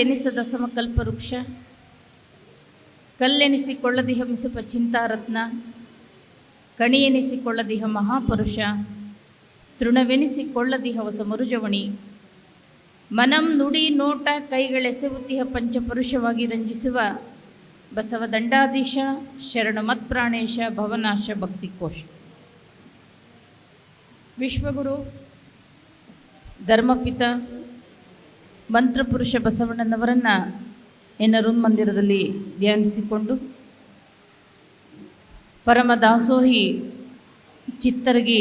ಎನಿಸದ ಸಮಕಲ್ಪ ವೃಕ್ಷ, ಕಲ್ಲೆನಿಸಿಕೊಳ್ಳದಿಹ ಮಿಸುಪ ಚಿಂತಾರತ್ನ, ಕಣಿಯೆನಿಸಿಕೊಳ್ಳದಿಹ ಮಹಾಪುರುಷ, ತೃಣವೆನಿಸಿಕೊಳ್ಳದಿಹ ಹೊಸ ಮರುಜವಣಿ, ಮನಂ ನುಡಿ ನೋಟ ಕೈಗಳೆಸೆವುತಿಹ ಪಂಚಪುರುಷವಾಗಿ ರಂಜಿಸುವ ಬಸವ ದಂಡಾಧೀಶ ಶರಣ ಮತ್ಪ್ರಾಣೇಶ ಭವನಾಶ ಭಕ್ತಿಕೋಶ. ವಿಶ್ವಗುರು, ಧರ್ಮಪಿತ ಮಂತ್ರಪುರುಷ ಬಸವಣ್ಣನವರನ್ನು ಏನರು ಮಂದಿರದಲ್ಲಿ ಧ್ಯಾನಿಸಿಕೊಂಡು ಪರಮ ದಾಸೋಹಿ ಚಿತ್ತರಗಿ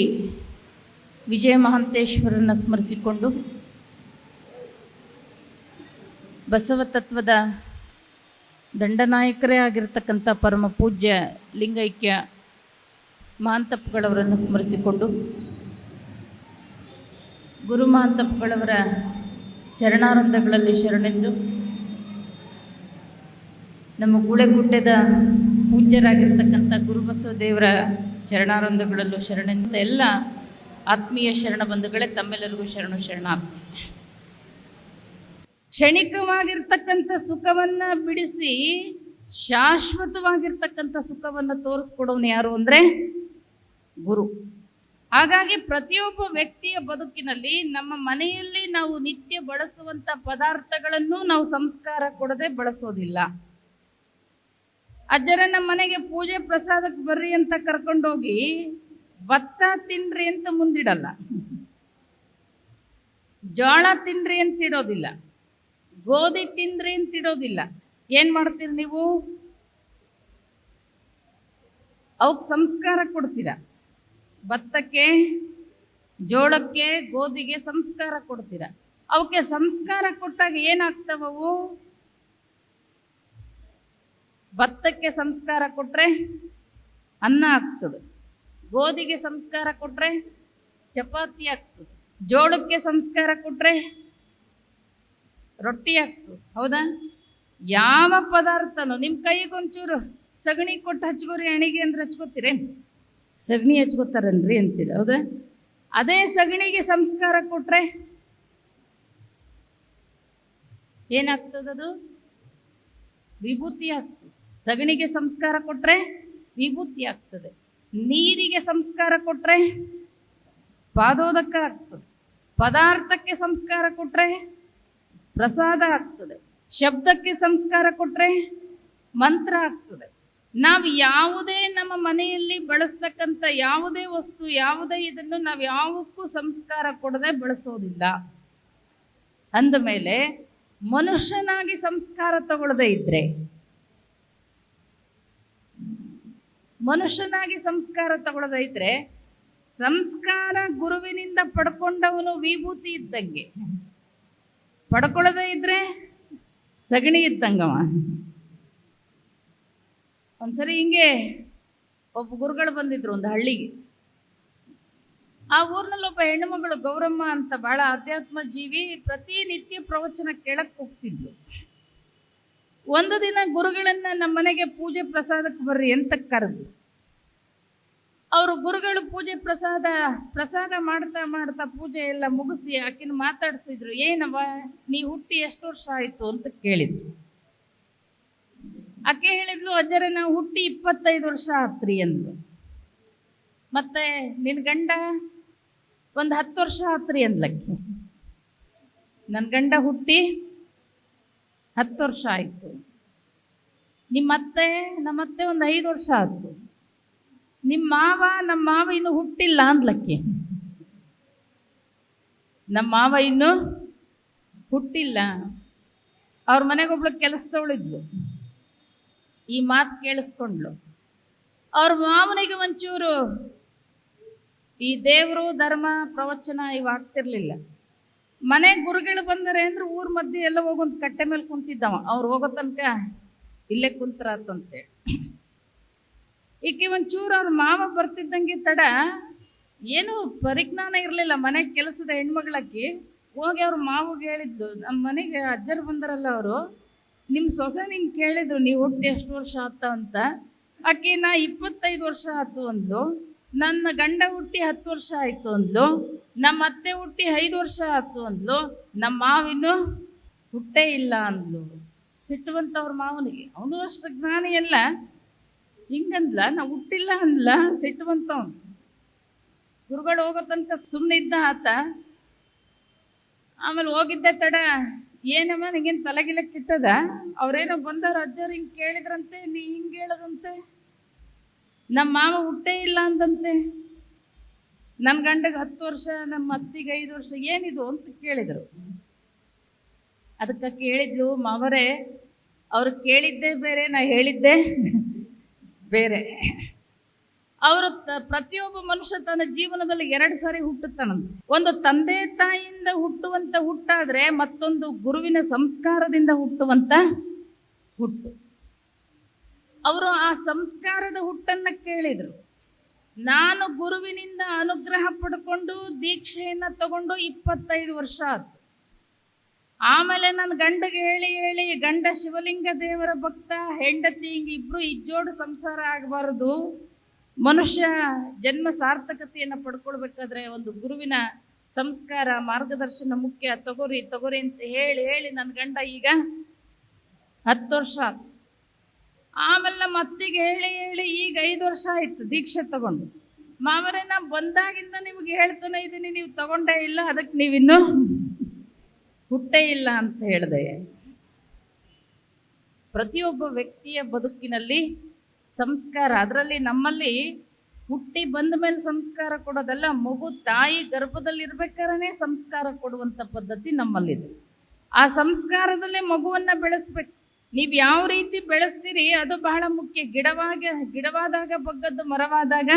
ವಿಜಯ ಮಹಾಂತೇಶ್ವರನ್ನ ಸ್ಮರಿಸಿಕೊಂಡು ಬಸವ ತತ್ವದ ದಂಡನಾಯಕರೇ ಆಗಿರತಕ್ಕಂಥ ಪರಮ ಪೂಜ್ಯ ಲಿಂಗೈಕ್ಯ ಮಹಾಂತಪ್ಪಗಳವರನ್ನು ಸ್ಮರಿಸಿಕೊಂಡು ಗುರು ಮಹಾಂತಪ್ಪಗಳವರ ಚರಣಾನಂದಗಳಲ್ಲಿ ಶರಣೆಂದು ನಮ್ಮ ಗುಳೆಗುಡ್ಡದ ಪೂಜ್ಯರಾಗಿರ್ತಕ್ಕಂಥ ಗುರುಬಸವ ದೇವರ ಚರಣಾನಂದಗಳಲ್ಲೂ ಶರಣೆಂದು ಎಲ್ಲ ಆತ್ಮೀಯ ಶರಣ ಬಂಧುಗಳೇ ತಮ್ಮೆಲ್ಲರಿಗೂ ಶರಣು ಶರಣಾರ್ಥಿ ಕ್ಷಣಿಕವಾಗಿರ್ತಕ್ಕಂಥ ಸುಖವನ್ನ ಬಿಡಿಸಿ ಶಾಶ್ವತವಾಗಿರ್ತಕ್ಕಂಥ ಸುಖವನ್ನು ತೋರಿಸ್ಕೊಡೋನು ಯಾರು ಅಂದರೆ ಗುರು. ಹಾಗಾಗಿ ಪ್ರತಿಯೊಬ್ಬ ವ್ಯಕ್ತಿಯ ಬದುಕಿನಲ್ಲಿ ನಮ್ಮ ಮನೆಯಲ್ಲಿ ನಾವು ನಿತ್ಯ ಬಳಸುವಂತ ಪದಾರ್ಥಗಳನ್ನು ನಾವು ಸಂಸ್ಕಾರ ಕೊಡದೆ ಬಳಸೋದಿಲ್ಲ. ಅಜ್ಜರ ನಮ್ಮ ಮನೆಗೆ ಪೂಜೆ ಪ್ರಸಾದಕ್ಕೆ ಬರ್ರಿ ಅಂತ ಕರ್ಕೊಂಡೋಗಿ ಭತ್ತ ತಿನ್ರಿ ಅಂತ ಮುಂದಿಡಲ್ಲ. ಜೋಳ ತಿನ್ರಿ ಅಂತ ಇಡೋದಿಲ್ಲ. ಗೋಧಿ ತಿನ್ರಿ ಅಂತ ಇಡೋದಿಲ್ಲ. ಏನ್ ಮಾಡ್ತೀರಿ ನೀವು? ಅವಕ್ ಸಂಸ್ಕಾರ ಕೊಡ್ತೀರಾ? ಭತ್ತಕ್ಕೆ, ಜೋಳಕ್ಕೆ, ಗೋಧಿಗೆ ಸಂಸ್ಕಾರ ಕೊಡ್ತೀರಾ. ಅವಕ್ಕೆ ಸಂಸ್ಕಾರ ಕೊಟ್ಟಾಗ ಏನಾಗ್ತವವು? ಭತ್ತಕ್ಕೆ ಸಂಸ್ಕಾರ ಕೊಟ್ರೆ ಅನ್ನ ಆಗ್ತದೆ. ಗೋಧಿಗೆ ಸಂಸ್ಕಾರ ಕೊಟ್ರೆ ಚಪಾತಿ ಆಗ್ತದೆ. ಜೋಳಕ್ಕೆ ಸಂಸ್ಕಾರ ಕೊಟ್ರೆ ರೊಟ್ಟಿ ಆಗ್ತದೆ. ಹೌದಾ? ಯಾವ ಪದಾರ್ಥನೂ ನಿಮ್ಮ ಕೈಗೊಂಚೂರು ಸಗಣಿ ಕೊಟ್ಟು ಹಚ್ಕೋರಿ, ಅಣಿಗೆ ಅಂದ್ರೆ ಹಚ್ಕೋತೀರೇನು? ಸಗಣಿ ಹಚ್ಕೋತಾರನ್ರಿ ಅಂತೀರ, ಹೌದಾ? ಅದೇ ಸಗಣಿಗೆ ಸಂಸ್ಕಾರ ಕೊಟ್ರೆ ಏನಾಗ್ತದದು ವಿಭೂತಿ ಆಗ್ತದೆ. ಸಗಣಿಗೆ ಸಂಸ್ಕಾರ ಕೊಟ್ರೆ ವಿಭೂತಿ ಆಗ್ತದೆ. ನೀರಿಗೆ ಸಂಸ್ಕಾರ ಕೊಟ್ರೆ ಪಾದೋದಕ ಆಗ್ತದೆ ಪದಾರ್ಥಕ್ಕೆ ಸಂಸ್ಕಾರ ಕೊಟ್ರೆ ಪ್ರಸಾದ ಆಗ್ತದೆ. ಶಬ್ದಕ್ಕೆ ಸಂಸ್ಕಾರ ಕೊಟ್ರೆ ಮಂತ್ರ ಆಗ್ತದೆ. ನಾವು ಯಾವುದೇ ನಮ್ಮ ಮನೆಯಲ್ಲಿ ಬಳಸ್ತಕ್ಕಂಥ ಯಾವುದೇ ವಸ್ತು, ಯಾವುದೇ ಇದನ್ನು ನಾವು ಯಾವಕ್ಕೂ ಸಂಸ್ಕಾರ ಕೊಡದೆ ಬಳಸೋದಿಲ್ಲ. ಅಂದ ಮೇಲೆ ಮನುಷ್ಯನಾಗಿ ಸಂಸ್ಕಾರ ತಗೊಳ್ಳದೆ ಇದ್ರೆ, ಮನುಷ್ಯನಾಗಿ ಸಂಸ್ಕಾರ ತಗೊಳ್ಳದೆ ಇದ್ರೆ ಸಂಸ್ಕಾರ ಗುರುವಿನಿಂದ ಪಡ್ಕೊಂಡವನು ವಿಭೂತಿ ಇದ್ದಂಗೆ. ಪಡ್ಕೊಳ್ಳದೆ ಇದ್ರೆ ಸಗಣಿ ಇದ್ದಂಗವ. ಒಂದ್ಸರಿ ಹಿಂಗೆ ಒಬ್ಬ ಗುರುಗಳು ಬಂದಿದ್ರು ಒಂದು ಹಳ್ಳಿಗೆ. ಆ ಊರಿನಲ್ಲಿ ಒಬ್ಬ ಹೆಣ್ಣುಮಗಳು ಗೌರಮ್ಮ ಅಂತ ಬಹಳ ಅಧ್ಯಾತ್ಮ ಜೀವಿ ಪ್ರತಿನಿತ್ಯ ಪ್ರವಚನ ಕೇಳಕ್ಕೆ ಹೋಗ್ತಿದ್ಲು. ಒಂದು ದಿನ ಗುರುಗಳನ್ನ ನಮ್ಮ ಮನೆಗೆ ಪೂಜೆ ಪ್ರಸಾದಕ್ಕೆ ಬರ್ರಿ ಅಂತ ಕರೆದ್ರು ಅವರು ಗುರುಗಳು ಪೂಜೆ ಪ್ರಸಾದ ಪ್ರಸಾದ ಮಾಡ್ತಾ ಮಾಡ್ತಾ ಪೂಜೆ ಎಲ್ಲ ಮುಗಿಸಿ ಆಕಿನ ಮಾತಾಡ್ತಿದ್ರು ಏನವ ನೀ ಹುಟ್ಟಿ ಎಷ್ಟು ವರ್ಷ ಆಯ್ತು? ಅಂತ ಕೇಳಿದ್ರು. ಆಕೆ ಹೇಳಿದ್ಲು, ಅಜ್ಜರನ್ನ ಹುಟ್ಟಿ ಇಪ್ಪತ್ತೈದು ವರ್ಷ ಆತ್ರಿ ಅಂದ್ಲು. ಮತ್ತೆ ನಿನ್ ಗಂಡ ಒಂದು ಹತ್ತು ವರ್ಷ ಆತ್ರಿ ಅಂದ್ಲಕ್ಕೆ ನನ್ನ ಗಂಡ ಹುಟ್ಟಿ ಹತ್ತು ವರ್ಷ ಆಯ್ತು. ನಿಮ್ಮತ್ತೆ ನಮ್ಮತ್ತೆ ಒಂದು ಐದು ವರ್ಷ ಆಯ್ತು ನಿಮ್ಮ ಮಾವ ನಮ್ಮ ಮಾವ ಇನ್ನು ಹುಟ್ಟಿಲ್ಲ ಅಂದ್ಲಕ್ಕೆ ನಮ್ಮ ಮಾವ ಇನ್ನು ಹುಟ್ಟಿಲ್ಲ. ಅವ್ರ ಮನೆಗೊಬ್ಳು ಕೆಲಸದವಳಿದ್ಲು. ಈ ಮಾತು ಕೇಳಿಸ್ಕೊಂಡ್ಲು ಅವ್ರ ಮಾವನಿಗೆ ಒಂಚೂರು ಈ ದೇವರು, ಧರ್ಮ, ಪ್ರವಚನ ಇವು ಆಗ್ತಿರ್ಲಿಲ್ಲ. ಮನೆ ಗುರುಗಳು ಬಂದರೆ ಅಂದ್ರೆ ಊರ್ ಮಧ್ಯೆ ಎಲ್ಲ ಹೋಗೊಂದು ಕಟ್ಟೆ ಮೇಲೆ ಕುಂತಿದ್ದವ. ಅವ್ರು ಹೋಗೋ ತನಕ ಇಲ್ಲೇ ಕುಂತ್ರಾತಂತೇಳಿ ಈಕೆ ಒಂಚೂರು ಅವ್ರ ಮಾವ ಬರ್ತಿದ್ದಂಗೆ ತಡ ಏನು ಪರಿಜ್ಞಾನ ಇರಲಿಲ್ಲ. ಮನೆ ಕೆಲಸದ ಹೆಣ್ಮಗಳಕ್ಕಿ ಹೋಗಿ ಅವ್ರ ಮಾವಿಗೆ ಹೇಳಿದ್ದು. ನಮ್ಮ ಮನೆಗೆ ಅಜ್ಜರು ಬಂದರಲ್ಲ ಅವರು. ನಿಮ್ಮ ಸೊಸೆ ನಿಂಗೆ ಕೇಳಿದ್ರು ನೀವು ಹುಟ್ಟಿ ಎಷ್ಟು ವರ್ಷ ಆತ ಅಂತ? ಆಕೆ ನಾ ಇಪ್ಪತ್ತೈದು ವರ್ಷ ಆತು ಅಂದ್ಲು. ನನ್ನ ಗಂಡ ಹುಟ್ಟಿ ಹತ್ತು ವರ್ಷ ಆಯ್ತು ಅಂದ್ಲು. ನಮ್ಮ ಅತ್ತೆ ಹುಟ್ಟಿ ಐದು ವರ್ಷ ಆಯ್ತು ಅಂದ್ಲು. ನಮ್ಮ ಮಾವಿನ್ನು ಹುಟ್ಟೇ ಇಲ್ಲ ಅಂದ್ಲು. ಸಿಟ್ಟುವಂತ ಅವ್ರ ಮಾವನಿಗೆ ಅವನು ಅಷ್ಟು ಜ್ಞಾನಿ ಅಲ್ಲ. ಹಿಂಗಂದ್ಲ? ನಾ ಹುಟ್ಟಿಲ್ಲ ಅಂದ್ಲ? ಸಿಟ್ಟುವಂತವನು. ಗುರುಗಳು ಹೋಗೋ ತನಕ ಸುಮ್ಮನೆ ಇದ್ದ ಆತ. ಆಮೇಲೆ ಹೋಗಿದ್ದೆ ತಡ. ಏನಮ್ಮ, ನಿಂಗೇನು ತಲೆಗಿಲ್ಲ ಕಿತ್ತದ? ಅವ್ರೇನೋ ಬಂದವ್ರು ಅಜ್ಜವ್ರು ಹಿಂಗೆ ಕೇಳಿದ್ರಂತೆ, ನೀ ಹಿಂಗೆ ಹೇಳದಂತೆ? ನಮ್ಮ ಮಾವ ಹುಟ್ಟೇ ಇಲ್ಲ ಅಂತಂತೆ ನನ್ನ ಗಂಡಗೆ ಹತ್ತು ವರ್ಷ ನಮ್ಮ ಅತ್ತಿಗೆ ಐದು ವರ್ಷ, ಏನಿದು ಅಂತ ಕೇಳಿದರು. ಅದಕ್ಕೆ ಕೇಳಿದ್ಲು, ಮಾವರೇ, ಅವ್ರು ಕೇಳಿದ್ದೇ ಬೇರೆ, ನಾ ಹೇಳಿದ್ದೆ ಬೇರೆ. ಅವರು ಪ್ರತಿಯೊಬ್ಬ ಮನುಷ್ಯ ತನ್ನ ಜೀವನದಲ್ಲಿ ಎರಡು ಸಾರಿ ಹುಟ್ಟುತ್ತಾನಂತೆ. ಒಂದು ತಂದೆ ತಾಯಿಯಿಂದ ಹುಟ್ಟುವಂತ ಹುಟ್ಟಾದ್ರೆ ಮತ್ತೊಂದು ಗುರುವಿನ ಸಂಸ್ಕಾರದಿಂದ ಹುಟ್ಟುವಂತ ಹುಟ್ಟು. ಅವರು ಆ ಸಂಸ್ಕಾರದ ಹುಟ್ಟನ್ನ ಕೇಳಿದರು. ನಾನು ಗುರುವಿನಿಂದ ಅನುಗ್ರಹ ಪಡ್ಕೊಂಡು ದೀಕ್ಷೆಯನ್ನ ತಗೊಂಡು ಇಪ್ಪತ್ತೈದು ವರ್ಷ ಆಯ್ತು. ಆಮೇಲೆ ನನ್ನ ಗಂಡಗೆ ಹೇಳಿ ಹೇಳಿ ಗಂಡ ಶಿವಲಿಂಗ ದೇವರ ಭಕ್ತ, ಹೆಂಡತಿ ಹಿಂಗೆ ಇಬ್ರು ಇಜ್ಜೋಡು ಸಂಸಾರ ಆಗಬಾರದು. ಮನುಷ್ಯ ಜನ್ಮ ಸಾರ್ಥಕತೆಯನ್ನು ಪಡ್ಕೊಳ್ಬೇಕಾದ್ರೆ ಒಂದು ಗುರುವಿನ ಸಂಸ್ಕಾರ, ಮಾರ್ಗದರ್ಶನ ಮುಖ್ಯ. ತಗೋರಿ ತಗೋರಿ ಅಂತ ಹೇಳಿ ಹೇಳಿ ನನ್ನ ಗಂಡ ಈಗ ಹತ್ತು ವರ್ಷ ಆಯ್ತು ಆಮೇಲೆ ನಮ್ಮ ಅತ್ತಿಗೆ ಹೇಳಿ ಹೇಳಿ ಈಗ ಐದು ವರ್ಷ ಆಯ್ತು ದೀಕ್ಷೆ ತಗೊಂಡು. ಮಾವರೇ, ನಾ ಬಂದಾಗಿಂದ ನಿಮ್ಗೆ ಹೇಳ್ತಾನೆ ಇದ್ದೀನಿ ನೀವು ತಗೊಂಡೇ ಇಲ್ಲ ಅದಕ್ಕೆ ನೀವಿನ್ನು ಹುಟ್ಟೇ ಇಲ್ಲ ಅಂತ ಹೇಳಿದೆ. ಪ್ರತಿಯೊಬ್ಬ ವ್ಯಕ್ತಿಯ ಬದುಕಿನಲ್ಲಿ ಸಂಸ್ಕಾರ, ಅದರಲ್ಲಿ ನಮ್ಮಲ್ಲಿ ಹುಟ್ಟಿ ಬಂದ ಮೇಲೆ ಸಂಸ್ಕಾರ ಕೊಡೋದಲ್ಲ, ಮಗು, ತಾಯಿ ಗರ್ಭದಲ್ಲಿ ಇರ್ಬೇಕಾದ್ರೆ ಸಂಸ್ಕಾರ ಕೊಡುವಂಥ ಪದ್ಧತಿ ನಮ್ಮಲ್ಲಿದೆ. ಆ ಸಂಸ್ಕಾರದಲ್ಲೇ ಮಗುವನ್ನ ಬೆಳೆಸ್ಬೇಕು. ನೀವು ಯಾವ ರೀತಿ ಬೆಳೆಸ್ತೀರಿ, ಅದು ಬಹಳ ಮುಖ್ಯ. ಗಿಡವಾಗ, ಗಿಡವಾದಾಗ ಬಗ್ಗದ್ದು ಮರವಾದಾಗ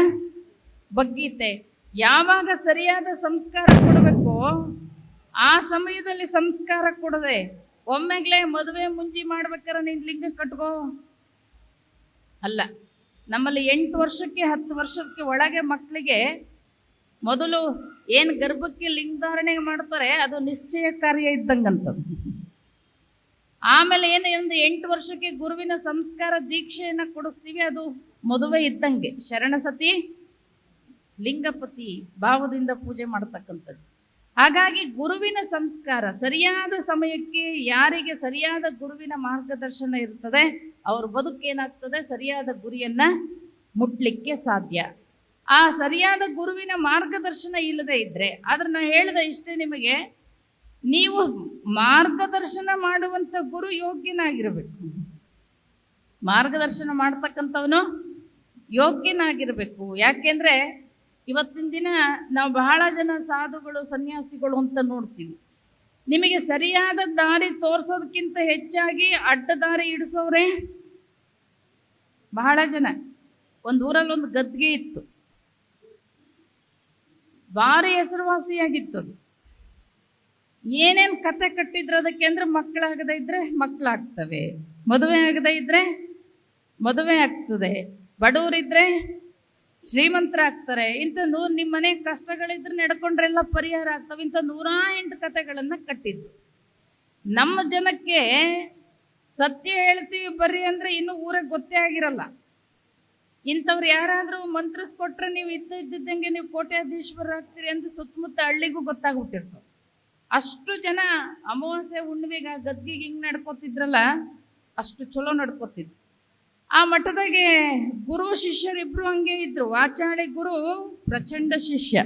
ಬಗ್ಗೀತೆ. ಯಾವಾಗ ಸರಿಯಾದ ಸಂಸ್ಕಾರ ಕೊಡಬೇಕು, ಆ ಸಮಯದಲ್ಲಿ ಸಂಸ್ಕಾರ ಕೊಡದೆ ಒಮ್ಮೆಗ್ಲೇ ಮದುವೆ ಮುಂಜಿ ಮಾಡ್ಬೇಕಾರೆ ನೀನು ಲಿಂಗ ಕಟ್ಕೋ. ಅಲ್ಲ, ನಮ್ಮಲ್ಲಿ ಎಂಟು ವರ್ಷಕ್ಕೆ ಹತ್ತು ವರ್ಷಕ್ಕೆ ಒಳಗೆ ಮಕ್ಕಳಿಗೆ ಮೊದಲು ಏನು ಗರ್ಭಕ್ಕೆ ಲಿಂಗಧಾರಣೆ ಮಾಡ್ತಾರೆ, ಅದು ನಿಶ್ಚಯ ಕಾರ್ಯ ಇದ್ದಂಗಂತದ್ದು ಆಮೇಲೆ ಏನು ಒಂದು ಎಂಟು ವರ್ಷಕ್ಕೆ ಗುರುವಿನ ಸಂಸ್ಕಾರ ದೀಕ್ಷೆಯನ್ನು ಕೊಡಿಸ್ತೀವಿ, ಅದು ಮದುವೆ ಇದ್ದಂಗೆ. ಶರಣಸತಿ ಲಿಂಗಪತಿ ಭಾವದಿಂದ ಪೂಜೆ ಮಾಡ್ತಕ್ಕಂಥದ್ದು. ಹಾಗಾಗಿ ಗುರುವಿನ ಸಂಸ್ಕಾರ ಸರಿಯಾದ ಸಮಯಕ್ಕೆ ಯಾರಿಗೆ ಸರಿಯಾದ ಗುರುವಿನ ಮಾರ್ಗದರ್ಶನ ಇರ್ತದೆ ಅವ್ರ ಬದುಕೇನಾಗ್ತದೆ ಸರಿಯಾದ ಗುರಿಯನ್ನ ಮುಟ್ಲಿಕ್ಕೆ ಸಾಧ್ಯ. ಆ ಸರಿಯಾದ ಗುರುವಿನ ಮಾರ್ಗದರ್ಶನ ಇಲ್ಲದೆ ಇದ್ರೆ, ಆದ್ರೆ ನಾ ಹೇಳಿದೆ ಇಷ್ಟೇ ನಿಮಗೆ, ನೀವು ಮಾರ್ಗದರ್ಶನ ಮಾಡುವಂಥ ಗುರು ಯೋಗ್ಯನಾಗಿರಬೇಕು. ಮಾರ್ಗದರ್ಶನ ಮಾಡ್ತಕ್ಕಂಥವನು ಯೋಗ್ಯನಾಗಿರಬೇಕು. ಯಾಕೆಂದ್ರೆ ಇವತ್ತಿನ ದಿನ ನಾವು ಬಹಳ ಜನ ಸಾಧುಗಳು, ಸನ್ಯಾಸಿಗಳು ಅಂತ ನೋಡ್ತೀವಿ. ನಿಮಗೆ ಸರಿಯಾದ ದಾರಿ ತೋರಿಸೋದಕ್ಕಿಂತ ಹೆಚ್ಚಾಗಿ ಅಡ್ಡ ದಾರಿ ಇಡಿಸೋರೆ ಬಹಳ ಜನ. ಒಂದು ಊರಲ್ಲಿ ಒಂದು ಗದ್ಗೆ ಇತ್ತು. ಭಾರಿ ಹೆಸರುವಾಸಿಯಾಗಿತ್ತು ಅದು. ಏನೇನು ಕತೆ ಕಟ್ಟಿದ್ರು ಅದಕ್ಕೆ ಅಂದ್ರೆ ಮಕ್ಕಳಾಗದೇ ಇದ್ರೆ ಮಕ್ಕಳಾಗ್ತವೆ. ಮದುವೆ ಆಗದೇ ಇದ್ರೆ ಮದುವೆ ಆಗ್ತದೆ. ಬಡವರಿದ್ರೆ ಶ್ರೀಮಂತರಾಗ್ತಾರೆ. ಇಂಥ ನೂರು ನಿಮ್ಮ ಮನೆ ಕಷ್ಟಗಳಿದ್ರೆ ನಡ್ಕೊಂಡ್ರೆಲ್ಲ ಪರಿಹಾರ ಆಗ್ತವೆ. ಇಂಥ ನೂರಾ ಎಂಟು ಕತೆಗಳನ್ನು ಕಟ್ಟಿದ್ರು. ನಮ್ಮ ಜನಕ್ಕೆ ಸತ್ಯ ಹೇಳ್ತೀವಿ ಬರ್ರಿ ಅಂದ್ರೆ ಇನ್ನೂ ಊರಿಗೆ ಗೊತ್ತೇ ಆಗಿರಲ್ಲ. ಇಂಥವ್ರು ಯಾರಾದರೂ ಮಂತ್ರಿಸ್ಕೊಟ್ರೆ ನೀವು ಇದ್ದ ಇದ್ದಿದ್ದಂಗೆ ನೀವು ಕೋಟ್ಯಾಧೀಶ್ವರ ಆಗ್ತೀರಿ ಅಂತ ಸುತ್ತಮುತ್ತ ಹಳ್ಳಿಗೂ ಗೊತ್ತಾಗ್ಬಿಟ್ಟಿರ್ತವೆ ಅಷ್ಟು ಜನ ಅಮಾವಾಸ್ಯೆ, ಹುಣ್ಣಿಮೆಗೆ ಆ ಗದ್ಗಿಗೆ ಹಿಂಗೆ ನಡ್ಕೋತಿದ್ರಲ್ಲ, ಅಷ್ಟು ಚಲೋ ನಡ್ಕೋತಿದ್ರು. ಆ ಮಠದಾಗೆ ಗುರು ಶಿಷ್ಯರಿಬ್ರು ಹಂಗೆ ಇದ್ರು. ವಾಚಾಳಿ ಗುರು, ಪ್ರಚಂಡ ಶಿಷ್ಯ.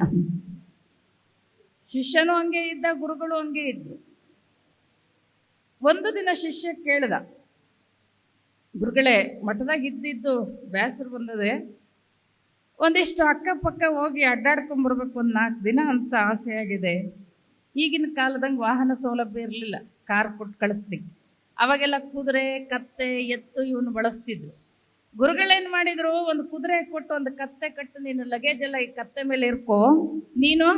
ಶಿಷ್ಯನೂ ಹಂಗೆ ಇದ್ದ, ಗುರುಗಳು ಹಂಗೆ ಇದ್ರು. ಒಂದು ದಿನ ಶಿಷ್ಯ ಕೇಳಿದ, ಗುರುಗಳೇ, ಮಠದಾಗ ಇದ್ದಿದ್ದು ಬೇಸರ ಬಂದದೆ, ಒಂದಿಷ್ಟು ಅಕ್ಕಪಕ್ಕ ಹೋಗಿ ಅಡ್ಡಾಡ್ಕೊಂಬರ್ಬೇಕು ಒಂದು ನಾಲ್ಕು ದಿನ ಅಂತ ಆಸೆಯಾಗಿದೆ ಈಗಿನ ಕಾಲದಂಗೆ ವಾಹನ ಸೌಲಭ್ಯ ಇರಲಿಲ್ಲ, ಕಾರ್ ಕೊಟ್ಟು ಕಳಿಸ್ಲಿಕ್ಕೆ ಅವಾಗೆಲ್ಲ ಕುದುರೆ, ಕತ್ತೆ, ಎತ್ತು ಇವನು ಬಳಸ್ತಿದ್ರು ಗುರುಗಳೇನು ಮಾಡಿದ್ರು, ಒಂದು ಕುದುರೆ ಕೊಟ್ಟು ಒಂದು ಕತ್ತೆ ಕಟ್ಟು, ನೀನು ಲಗೇಜ್ ಎಲ್ಲ ಈ ಕತ್ತೆ ಮೇಲೆ ಇರ್ಕೋ, ನೀನು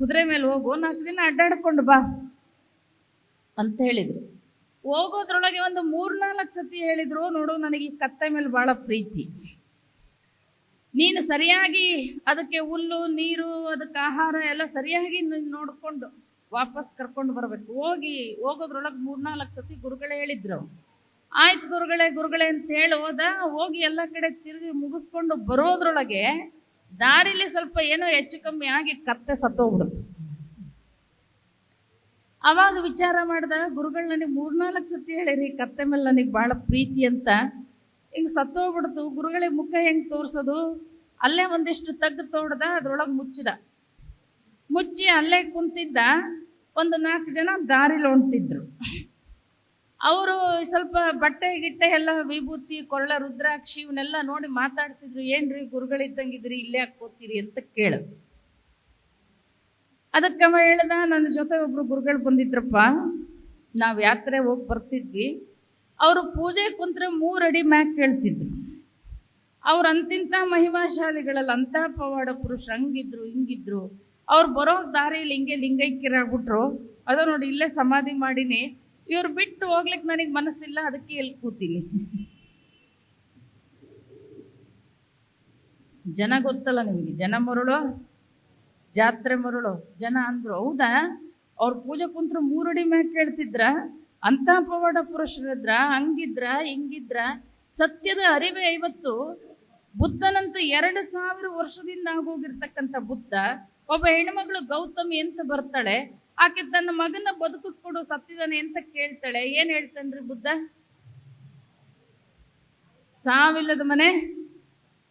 ಕುದುರೆ ಮೇಲೆ ಹೋಗು, ನಾಲ್ಕು ದಿನ ಅಡ್ಡಾಡ್ಕೊಂಡು ಬಾ. ಅಂತ ಹೇಳಿದ್ರು. ಹೋಗೋದ್ರೊಳಗೆ ಒಂದು ಮೂರ್ನಾಲ್ಕು ಸತಿ ಹೇಳಿದ್ರು, ನೋಡು ನನಗೆ ಈ ಕತ್ತೆ ಮೇಲೆ ಭಾಳ ಪ್ರೀತಿ. ನೀನು ಸರಿಯಾಗಿ ಅದಕ್ಕೆ ಹುಲ್ಲು, ನೀರು, ಅದಕ್ಕೆ ಆಹಾರ ಎಲ್ಲ ಸರಿಯಾಗಿ ನೋಡ್ಕೊಂಡು ವಾಪಸ್ ಕರ್ಕೊಂಡು ಬರಬೇಕು. ಹೋಗಿ, ಹೋಗೋದ್ರೊಳಗೆ ಮೂರ್ನಾಲ್ಕು ಸತಿ ಗುರುಗಳೇ ಹೇಳಿದ್ರು. ಆಯ್ತು ಗುರುಗಳೇ ಗುರುಗಳೇ ಅಂತ ಹೇಳಿ ಹೋದ. ಹೋಗಿ ಎಲ್ಲ ಕಡೆ ತಿರುಗಿ ಮುಗಿಸ್ಕೊಂಡು ಬರೋದ್ರೊಳಗೆ ದಾರಿಲಿ ಸ್ವಲ್ಪ ಏನೋ ಹೆಚ್ಚು ಕಮ್ಮಿ ಆಗಿ ಕತ್ತೆ ಸತ್ತೋಗ್ಬಿಡುತ್ತೆ. ಅವಾಗ ವಿಚಾರ ಮಾಡ್ದ ಗುರುಗಳು ನನಗೆ ಮೂರ್ನಾಲ್ಕು ಸತಿ ಹೇಳಿರಿ, ಕತ್ತೆ ಮೇಲೆ ನನಗೆ ಭಾಳ ಪ್ರೀತಿ ಅಂತ. ಹಿಂಗೆ ಸತ್ತೋಗ್ಬಿಡ್ತು. ಗುರುಗಳಿಗೆ ಮುಖ ಹೆಂಗೆ ತೋರಿಸೋದು? ಅಲ್ಲೇ ಒಂದಿಷ್ಟು ತಗ್ಗು ತೋಡ್ದ, ಅದ್ರೊಳಗೆ ಮುಚ್ಚಿದ. ಮುಚ್ಚಿ ಅಲ್ಲೇ ಕುಂತಿದ್ದ, ಒಂದು ನಾಲ್ಕು ಜನ ದಾರಿಲಿ ಹೊಂಟಿದ್ರು. ಅವರು ಸ್ವಲ್ಪ ಬಟ್ಟೆ ಗಿಟ್ಟೆ ಎಲ್ಲ ವಿಭೂತಿ ಕೊರಳ ರುದ್ರಾಕ್ಷಿ ಇವನ್ನೆಲ್ಲ ನೋಡಿ ಮಾತಾಡಿಸಿದ್ರು. ಏನ್ರಿ ಗುರುಗಳಿದ್ದಂಗಿದ್ರಿ ಇಲ್ಲೇ ಹಾಕೋತೀರಿ ಅಂತ ಕೇಳ ಅವ ಹೇಳ್ದ, ನನ್ನ ಜೊತೆ ಒಬ್ರು ಗುರುಗಳು ಬಂದಿದ್ರಪ್ಪ. ನಾವು ಯಾತ್ರೆ ಹೋಗಿ ಬರ್ತಿದ್ವಿ. ಅವರು ಪೂಜೆ ಕುಂತ್ರೆ ಮೂರು ಅಡಿ ಮ್ಯಾಕ್ ಕೇಳ್ತಿದ್ರು. ಅವ್ರು ಅಂತಿಂತ ಮಹಿಮಾಶಾಲಿಗಳಲ್ಲಿ ಅಂತ ಪವಾಡ ಪುರುಷ ಹಂಗಿದ್ರು, ಹಿಂಗಿದ್ರು. ಅವ್ರು ಬರೋ ದಾರಿಲಿ ಹಿಂಗೆ ಲಿಂಗೈಕ್ಯರಾಗ್ಬಿಟ್ರು ಅದು ನೋಡಿ ಇಲ್ಲೇ ಸಮಾಧಿ ಮಾಡಿನಿ. ಇವ್ರು ಬಿಟ್ಟು ಹೋಗ್ಲಿಕ್ಕೆ ನನಗೆ ಮನಸ್ಸಿಲ್ಲ, ಅದಕ್ಕೆ ಎಲ್ಲಿ ಕೂತೀನಿ. ಜನ ಗೊತ್ತಲ್ಲ ನಿಮಗೆ? ಜನ ಮರುಳು? ಜಾತ್ರೆ ಮರುಳು, ಜನ ಅಂದ್ರು, ಹೌದಾ? ಅವ್ರ ಪೂಜೆ ಕುಂತ್ರ ಮೂರಡಿ ಮ್ಯಾಗ ಕೇಳ್ತಿದ್ರ ಅಂತ ಪವಾಡ ಪುರುಷರಿದ್ರ, ಹಂಗಿದ್ರ, ಹಿಂಗಿದ್ರ. ಸತ್ಯದ ಅರಿವೆ ಐವತ್ತು. ಬುದ್ಧನಂತ ಎರಡು ಸಾವಿರ ವರ್ಷದಿಂದ ಆಗೋಗಿರ್ತಕ್ಕಂಥ ಬುದ್ಧ, ಒಬ್ಬ ಹೆಣ್ಮಗಳು ಗೌತಮಿ ಅಂತ ಬರ್ತಾಳೆ. ಆಕೆ ತನ್ನ ಮಗನ ಬದುಕಿಸ್ಕೊಡು ಸತ್ತಿದಾನೆ ಅಂತ ಕೇಳ್ತಾಳೆ. ಏನ್ ಹೇಳ್ತಾನ್ರಿ ಬುದ್ಧ? ಸಾವಿಲ್ಲದ ಮನೆ,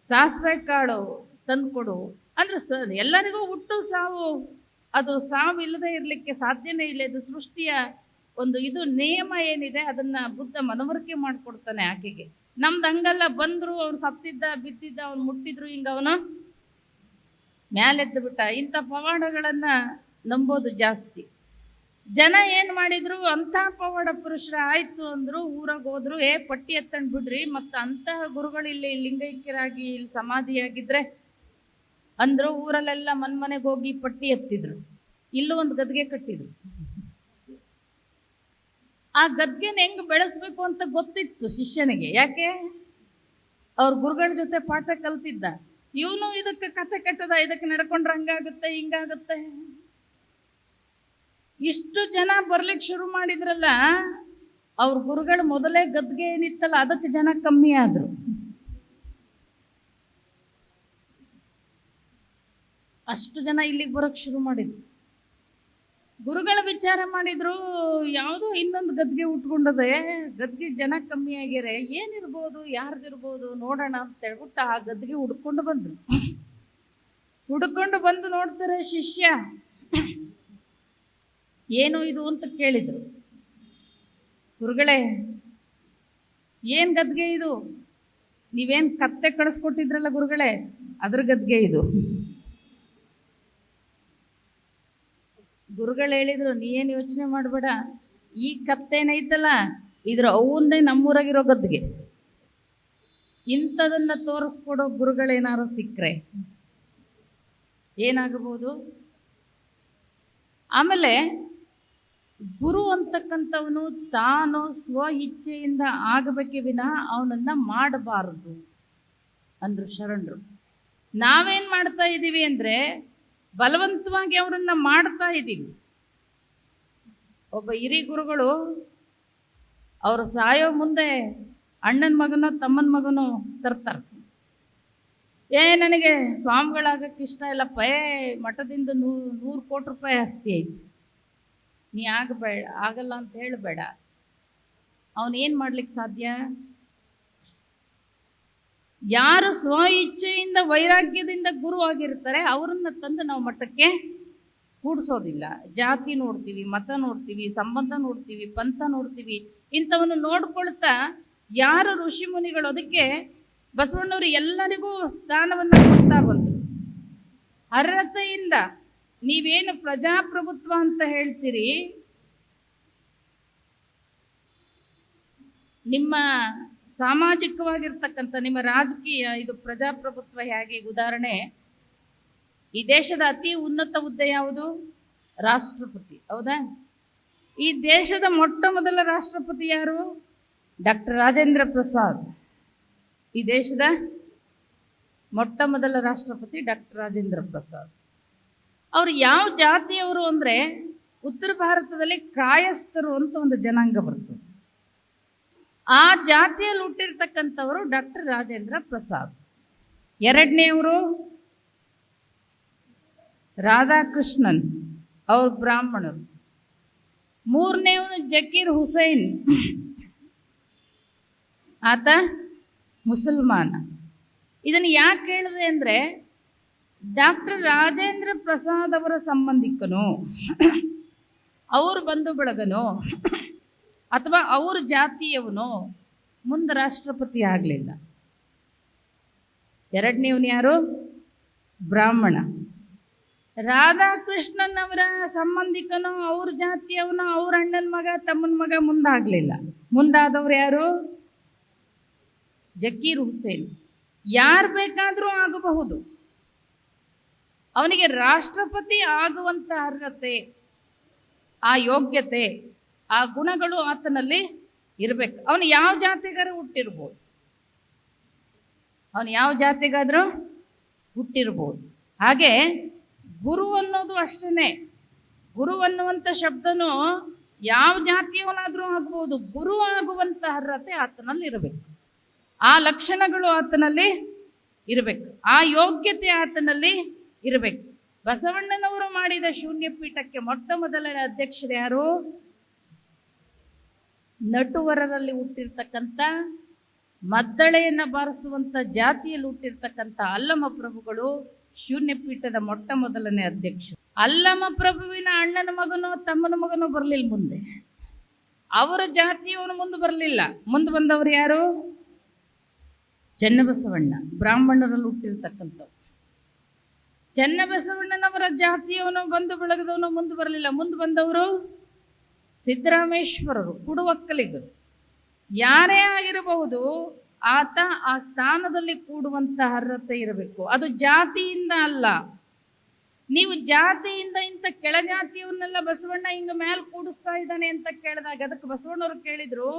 ಸಾಸಿವೆ ಕಾಳು. ತಂದ್ಕೊಡು ಅಂದ್ರೆ ಸ, ಎಲ್ಲರಿಗೂ ಹುಟ್ಟು ಸಾವು. ಅದು ಸಾವು ಇಲ್ಲದೆ ಇರಲಿಕ್ಕೆ ಸಾಧ್ಯನೇ ಇಲ್ಲ. ಇದು ಸೃಷ್ಟಿಯ ಒಂದು, ಇದು ನಿಯಮ ಏನಿದೆ, ಅದನ್ನ ಬುದ್ಧ ಮನವರಿಕೆ ಮಾಡಿಕೊಡ್ತಾನೆ ಆಕೆಗೆ. ನಮ್ದು ಹಂಗಲ್ಲ, ಬಂದ್ರು ಅವ್ರು ಸತ್ತಿದ್ದ, ಬಿದ್ದಿದ್ದ, ಅವ್ನು ಮುಟ್ಟಿದ್ರು, ಹಿಂಗ ಅವನು ಮ್ಯಾಲೆದ್ದು ಬಿಟ್ಟ. ಇಂಥ ಪವಾಡಗಳನ್ನ ನಂಬೋದು ಜಾಸ್ತಿ. ಜನ ಏನ್ ಮಾಡಿದ್ರು ಅಂತ ಪವಾಡ ಪುರುಷರ ಆಯಿತು ಅಂದ್ರು, ಊರಾಗ ಹೋದ್ರು, ಏ, ಪಟ್ಟಿ ಎತ್ತಂಡ್ ಬಿಡ್ರಿ, ಮತ್ತ ಅಂತಹ ಗುರುಗಳು ಇಲ್ಲಿ ಲಿಂಗೈಕ್ಯರಾಗಿ, ಇಲ್ಲಿ ಸಮಾಧಿಯಾಗಿದ್ರೆ ಅಂದ್ರು ಊರಲ್ಲೆಲ್ಲ ಮನ್ಮನೆಗೆ ಹೋಗಿ ಪಟ್ಟಿ ಎತ್ತಿದ್ರು. ಇಲ್ಲೂ ಒಂದು ಗದ್ಗೆ ಕಟ್ಟಿದ್ರು. ಆ ಗದ್ಗೆನ ಹೆಂಗ್ ಬೆಳೆಸ್ಬೇಕು ಅಂತ ಗೊತ್ತಿತ್ತು ಶಿಷ್ಯನಿಗೆ. ಯಾಕೆ? ಅವ್ರ ಗುರುಗಳ ಜೊತೆ ಪಾಠ ಕಲ್ತಿದ್ದ. ಇವನು ಇದಕ್ಕೆ ಕತೆ ಕಟ್ಟದ, ಇದಕ್ಕೆ ನಡ್ಕೊಂಡ್ರೆ ಹಂಗಾಗುತ್ತೆ, ಹಿಂಗಾಗುತ್ತೆ. ಇಷ್ಟು ಜನ ಬರ್ಲಿಕ್ಕೆ ಶುರು ಮಾಡಿದ್ರಲ್ಲ, ಅವ್ರ ಗುರುಗಳು ಮೊದಲೇ ಗದ್ಗೆ ಏನಿತ್ತಲ್ಲ, ಅದಕ್ಕೆ ಜನ ಕಮ್ಮಿ ಆದ್ರು. ಅಷ್ಟು ಜನ ಇಲ್ಲಿಗೆ ಬರೋಕ್ಕೆ ಶುರು ಮಾಡಿದ್ರು. ಗುರುಗಳ ವಿಚಾರ ಮಾಡಿದ್ರು, ಯಾವುದೋ ಇನ್ನೊಂದು ಗದ್ಗೆ ಉಟ್ಕೊಂಡದೆ, ಗದ್ಗೆ ಜನ ಕಮ್ಮಿ ಆಗ್ಯಾರೆ, ಏನಿರ್ಬೋದು, ಯಾರ್ದಿರ್ಬೋದು, ನೋಡೋಣ ಅಂತ ಹೇಳ್ಬಿಟ್ಟು ಆ ಗದ್ಗೆ ಹುಡ್ಕೊಂಡು ಬಂದ್ರು. ಹುಡ್ಕೊಂಡು ಬಂದು ನೋಡ್ತಾರೆ ಶಿಷ್ಯ. ಏನು ಇದು ಅಂತ ಕೇಳಿದ್ರು. ಗುರುಗಳೇ, ಏನ್ ಗದ್ಗೆ ಇದು? ನೀವೇನ್ ಕತ್ತೆ ಕಳಿಸ್ಕೊಟ್ಟಿದ್ರಲ್ಲ ಗುರುಗಳೇ, ಅದ್ರ ಗದ್ಗೆ ಇದು. ಗುರುಗಳು ಹೇಳಿದ್ರು, ನೀ ಏನು ಯೋಚನೆ ಮಾಡಬೇಡ. ಈ ಕತ್ತೇನೈತಲ್ಲ ಇದ್ರ ಅವಂದೇ ನಮ್ಮೂರಾಗಿರೋ ಗದ್ಗೆ ಇಂಥದನ್ನ ತೋರಿಸ್ಕೊಡೋ ಗುರುಗಳೇನಾರು ಸಿಕ್ಕರೆ ಏನಾಗಬಹುದು ಆಮೇಲೆ ಗುರು ಅಂತಕ್ಕಂಥವನು ತಾನು ಸ್ವ ಇಚ್ಛೆಯಿಂದ ಆಗಬೇಕೆ ವಿನ ಅವನನ್ನ ಮಾಡಬಾರದು ಅಂದ್ರು ಶರಣರು. ನಾವೇನ್ ಮಾಡ್ತಾ ಇದ್ದೀವಿ ಅಂದ್ರೆ ಬಲವಂತವಾಗಿ ಅವರನ್ನ ಮಾಡ್ತಾ ಇದ್ದೀವಿ. ಒಬ್ಬ ಹಿರಿ ಗುರುಗಳು, ಅವರು ಸಾಯೋ ಮುಂದೆ ಅಣ್ಣನ ಮಗನೋ ತಮ್ಮನ ಮಗನೋ ತರ್ತಾರೆ. ಏ, ನನಗೆ ಸ್ವಾಮಿಗಳಾಗಕ್ಕೆ ಇಷ್ಟ ಇಲ್ಲ ಪಯ ಮಠದಿಂದ ನೂ, ನೂರು ಕೋಟಿ ರೂಪಾಯಿ ಆಸ್ತಿ ಐತಿ. ನೀ ಆಗಬೇಡ, ಆಗಲ್ಲ ಅಂತ ಹೇಳಬೇಡ. ಅವನೇನು ಮಾಡ್ಲಿಕ್ಕೆ ಸಾಧ್ಯ? ಯಾರು ಸ್ವ ಇಚ್ಛೆಯಿಂದ ವೈರಾಗ್ಯದಿಂದ ಗುರು ಆಗಿರ್ತಾರೆ, ಅವರನ್ನ ತಂದು ನಾವು ಮಠಕ್ಕೆ ಕೂಡಿಸೋದಿಲ್ಲ. ಜಾತಿ ನೋಡ್ತೀವಿ, ಮತ ನೋಡ್ತೀವಿ, ಸಂಬಂಧ ನೋಡ್ತೀವಿ, ಪಂಥ ನೋಡ್ತೀವಿ, ಇಂಥವನ್ನು ನೋಡ್ಕೊಳ್ತಾ ಯಾರು ಋಷಿ ಮುನಿಗಳು ಅದಕ್ಕೆ ಬಸವಣ್ಣವರು ಎಲ್ಲರಿಗೂ ಸ್ಥಾನವನ್ನು ಕೊಡ್ತಾ ಬಂದರು. ಅರ್ಹತೆಯಿಂದ ನೀವೇನು ಪ್ರಜಾಪ್ರಭುತ್ವ ಅಂತ ಹೇಳ್ತೀರಿ? ನಿಮ್ಮ ಸಾಮಾಜಿಕವಾಗಿರ್ತಕ್ಕಂಥ ನಿಮ್ಮ ರಾಜಕೀಯ, ಇದು ಪ್ರಜಾಪ್ರಭುತ್ವ ಹೇಗೆ? ಉದಾಹರಣೆ, ಈ ದೇಶದ ಅತಿ ಉನ್ನತ ಹುದ್ದೆ ಯಾವುದು? ರಾಷ್ಟ್ರಪತಿ, ಹೌದಾ? ಈ ದೇಶದ ಮೊಟ್ಟ ಮೊದಲ ರಾಷ್ಟ್ರಪತಿ ಯಾರು? ಡಾಕ್ಟರ್ ರಾಜೇಂದ್ರ ಪ್ರಸಾದ್. ಈ ದೇಶದ ಮೊಟ್ಟ ಮೊದಲ ರಾಷ್ಟ್ರಪತಿ ಡಾಕ್ಟರ್ ರಾಜೇಂದ್ರ ಪ್ರಸಾದ್. ಅವರು ಯಾವ ಜಾತಿಯವರು ಅಂದರೆ ಉತ್ತರ ಭಾರತದಲ್ಲಿ ಕಾಯಸ್ಥರು ಅಂತ ಒಂದು ಜನಾಂಗ ಬರ್ತದೆ. ಆ ಜಾತಿಯಲ್ಲಿ ಹುಟ್ಟಿರ್ತಕ್ಕಂಥವರು ಡಾಕ್ಟರ್ ರಾಜೇಂದ್ರ ಪ್ರಸಾದ್. ಎರಡನೆಯವರು ರಾಧಾಕೃಷ್ಣನ್, ಅವರು ಬ್ರಾಹ್ಮಣರು. ಮೂರನೇವನು ಜಕೀರ್ ಹುಸೈನ್. ಆತ ಮುಸಲ್ಮಾನ. ಇದನ್ನು ಯಾಕೆ ಹೇಳಿದೆ ಅಂದರೆ, ಡಾಕ್ಟರ್ ರಾಜೇಂದ್ರ ಪ್ರಸಾದ್ ಅವರ ಸಂಬಂಧಿಕನು, ಅವರು ಬಂಧು ಬಳಗನು ಅಥವಾ ಅವ್ರ ಜಾತಿಯವನು ಮುಂದೆ ರಾಷ್ಟ್ರಪತಿ ಆಗಲಿಲ್ಲ. ಎರಡನೇವನು ಯಾರು? ಬ್ರಾಹ್ಮಣ. ರಾಧಾಕೃಷ್ಣನ್ ಅವರ ಸಂಬಂಧಿಕನು ಅವ್ರ ಜಾತಿಯವನು, ಅವ್ರ ಅಣ್ಣನ ಮಗ, ತಮ್ಮನ ಮಗ ಮುಂದಾಗಲಿಲ್ಲ. ಮುಂದಾದವ್ರು ಯಾರು? ಜಕೀರ್ ಹುಸೇನ್. ಯಾರು ಬೇಕಾದರೂ ಆಗಬಹುದು. ಅವನಿಗೆ ರಾಷ್ಟ್ರಪತಿ ಆಗುವಂಥ ಅರ್ಹತೆ, ಆ ಯೋಗ್ಯತೆ ಆ ಗುಣಗಳು ಆತನಲ್ಲಿ ಇರಬೇಕು. ಅವನು ಯಾವ ಜಾತಿಗಾರ ಹುಟ್ಟಿರ್ಬೋದು. ಅವನು ಯಾವ ಜಾತಿಗಾದರೂ ಹುಟ್ಟಿರ್ಬೋದು. ಹಾಗೆ ಗುರು ಅನ್ನೋದು ಅಷ್ಟೇ ಗುರು ಅನ್ನುವಂಥ ಶಬ್ದನೂ ಯಾವ ಜಾತಿಯವನಾದರೂ ಆಗ್ಬೋದು. ಗುರು ಆಗುವಂಥ ಅರ್ಹತೆ ಆತನಲ್ಲಿ ಇರಬೇಕು. ಆ ಲಕ್ಷಣಗಳು ಆತನಲ್ಲಿ ಇರಬೇಕು. ಆ ಯೋಗ್ಯತೆ ಆತನಲ್ಲಿ ಇರಬೇಕು. ಬಸವಣ್ಣನವರು ಮಾಡಿದ ಶೂನ್ಯ ಪೀಠಕ್ಕೆ ಮೊಟ್ಟ ಮೊದಲನೇ ಅಧ್ಯಕ್ಷರು ಯಾರು? ನಟುವರರಲ್ಲಿ ಹುಟ್ಟಿರ್ತಕ್ಕಂಥ, ಮದ್ದಳೆಯನ್ನು ಬಾರಿಸುವಂಥ ಜಾತಿಯಲ್ಲಿ ಹುಟ್ಟಿರ್ತಕ್ಕಂಥ ಅಲ್ಲಮ ಪ್ರಭುಗಳು ಶೂನ್ಯ ಪೀಠದ ಮೊಟ್ಟ ಮೊದಲನೇ ಅಧ್ಯಕ್ಷರು. ಅಲ್ಲಮ ಪ್ರಭುವಿನ ಅಣ್ಣನ ಮಗನೋ, ತಮ್ಮನ ಮಗನೋ ಬರಲಿಲ್ಲ ಮುಂದೆ. ಅವರ ಜಾತಿಯವನು ಮುಂದೆ ಬರಲಿಲ್ಲ. ಮುಂದೆ ಬಂದವರು ಯಾರು? ಚನ್ನಬಸವಣ್ಣ, ಬ್ರಾಹ್ಮಣರಲ್ಲಿ ಹುಟ್ಟಿರ್ತಕ್ಕಂಥವ್ರು. ಚನ್ನಬಸವಣ್ಣನವರ ಜಾತಿಯವನು ಬಂದು ಬೆಳಗದವನು ಮುಂದೆ ಬರಲಿಲ್ಲ. ಮುಂದೆ ಬಂದವರು ಸಿದ್ದರಾಮೇಶ್ವರರು ಕುಡುವಕ್ಕಲಿಗರು ಯಾರೇ ಆಗಿರಬಹುದು, ಆತ ಆ ಸ್ಥಾನದಲ್ಲಿ ಕೂಡುವಂತ ಅರ್ಹತೆ ಇರಬೇಕು. ಅದು ಜಾತಿಯಿಂದ ಅಲ್ಲ. ನೀವು ಜಾತಿಯಿಂದ ಇಂಥ ಕೆಳಜಾತಿಯವನ್ನೆಲ್ಲ ಬಸವಣ್ಣ ಹಿಂಗ ಮೇಲೆ ಕೂಡಿಸ್ತಾ ಇದ್ದಾನೆ ಅಂತ ಕೇಳಿದಾಗ ಅದಕ್ಕೆ ಬಸವಣ್ಣವ್ರು ಕೇಳಿದ್ರು,